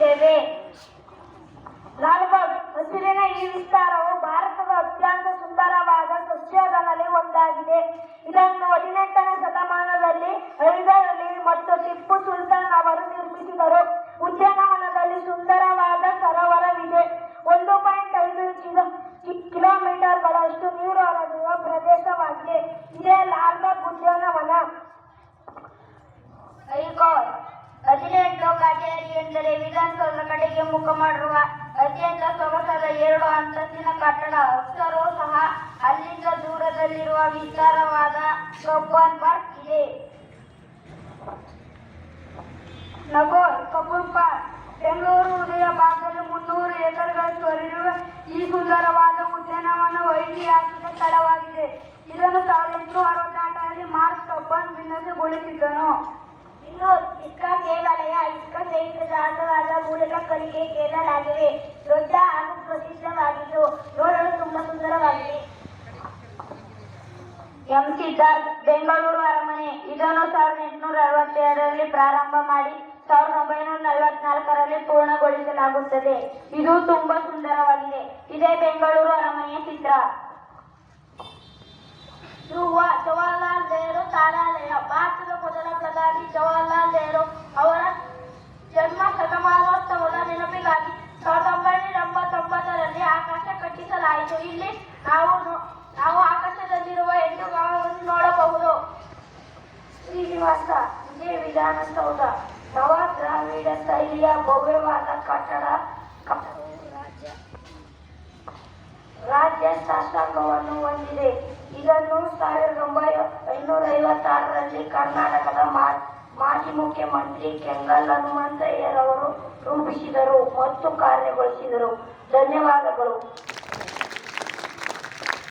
ನಿರ್ಮಿಸುತ್ತಿದ್ದೇವೆ ಲಾಲ್ಬಾಗ್ ಹಸಿರಿನ ಈ ವಿಸ್ತಾರವು ಭಾರತದ ಅತ್ಯಂತ ಸುಂದರವಾದ ಸಸ್ಯಗಳಲ್ಲಿ ಒಂದಾಗಿದೆ. ಇದನ್ನು ಹದಿನೆಂಟನೇ ಶತಮಾನದಲ್ಲಿ ಐದರಲ್ಲಿ ಮತ್ತು ಟಿಪ್ಪು ಸುಲ್ತಾನ್ ಅವರು ನಿರ್ಮಿಸಿದರು. ಉದ್ಯಾನವನದಲ್ಲಿ ಎಂದರೆ ವಿಧಾನಸೌಧದ ಕಡೆಗೆ ಮುಖ ಮಾಡಿರುವ ಅತ್ಯಂತ ಸೊಗಸಾದ ಎರಡು ಅಂತಸ್ತಿನ ಕಟ್ಟಡ. ಅಕ್ಷರೂ ಸಹ ಅಲ್ಲಿಂದ ದೂರದಲ್ಲಿರುವ ವಿಸ್ತಾರವಾದ ಕಬ್ಬನ್ ಪಾರ್ಕ್ ಇದೆ. ನಗೋರ್ ಕಬ್ಬನ್ ಪಾರ್ಕ್, ಬೆಂಗಳೂರು ಉದಯ ಭಾಗದಲ್ಲಿ ಮುನ್ನೂರು ಎಕರೆಗಳಷ್ಟು ಹರಿಯುವ ಈ ಸುಂದರವಾದ ಉದ್ಯಾನವನ ಐತಿಹಾಸಿಕ ಸ್ಥಳವಾಗಿದೆ. ಇದನ್ನು ಸಾವಿರದ ಎಂಟುನೂರ ಅರವತ್ತೆಂಟರಲ್ಲಿ ಮಾರ್ಕ್ ಕಬ್ಬನ್ ವಿನ್ಯಾಸಗೊಳಿಸಿದ್ದನು. ಕಲಿಕೆ ಕೇಳಲಾಗಿವೆ ದೊಡ್ಡ ಹಾಗೂ ಪ್ರಸಿದ್ಧವಾಗಿದ್ದು ನೋಡಲು ತುಂಬಾ ಸುಂದರವಾಗಿದೆ. ಎಂ ಸಿದ್ಧಾರ್ಥ್, ಬೆಂಗಳೂರು ಅರಮನೆ. ಇದನ್ನು ಸಾವಿರದ ಎಂಟುನೂರ ಅರವತ್ತೆರಡರಲ್ಲಿ ಪ್ರಾರಂಭ ಮಾಡಿ ಸಾವಿರದ ಒಂಬೈನೂರ ನಲವತ್ನಾಲ್ಕರಲ್ಲಿ ಪೂರ್ಣಗೊಳಿಸಲಾಗುತ್ತದೆ. ಇದು ತುಂಬಾ ಸುಂದರವಾಗಿದೆ. ಇದೇ ಬೆಂಗಳೂರು ಅರಮನೆಯ ಚಿತ್ರ. ಕಟ್ಟಿಸಲಾಯಿತು ಇಲ್ಲಿ ನಾವು ನಾವು ಆಕಾಶದಲ್ಲಿರುವ ಎಂಟು ಗ್ರಹಗಳನ್ನು ನೋಡಬಹುದು. ಶ್ರೀನಿವಾಸ, ಇದೇ ವಿಧಾನಸೌಧ. ನವ ದ್ರಾವಿಡ ಶೈಲಿಯ ಭವ್ಯವಾದ ಕಟ್ಟಡ ರಾಜ್ಯ ಶಾಸಕವನ್ನು ಹೊಂದಿದೆ. ಇದನ್ನು ಸಾವಿರದ ಒಂಬೈನೂರ ಐನೂರ ಐವತ್ತಾರರಲ್ಲಿ ಕರ್ನಾಟಕದ ಮಾಜಿ ಮುಖ್ಯಮಂತ್ರಿ ಕೆಂಗಲ್ ಹನುಮಂತಯ್ಯರವರು ರೂಪಿಸಿದರು ಮತ್ತು ಕಾರ್ಯಗೊಳಿಸಿದರು ಧನ್ಯವಾದಗಳು.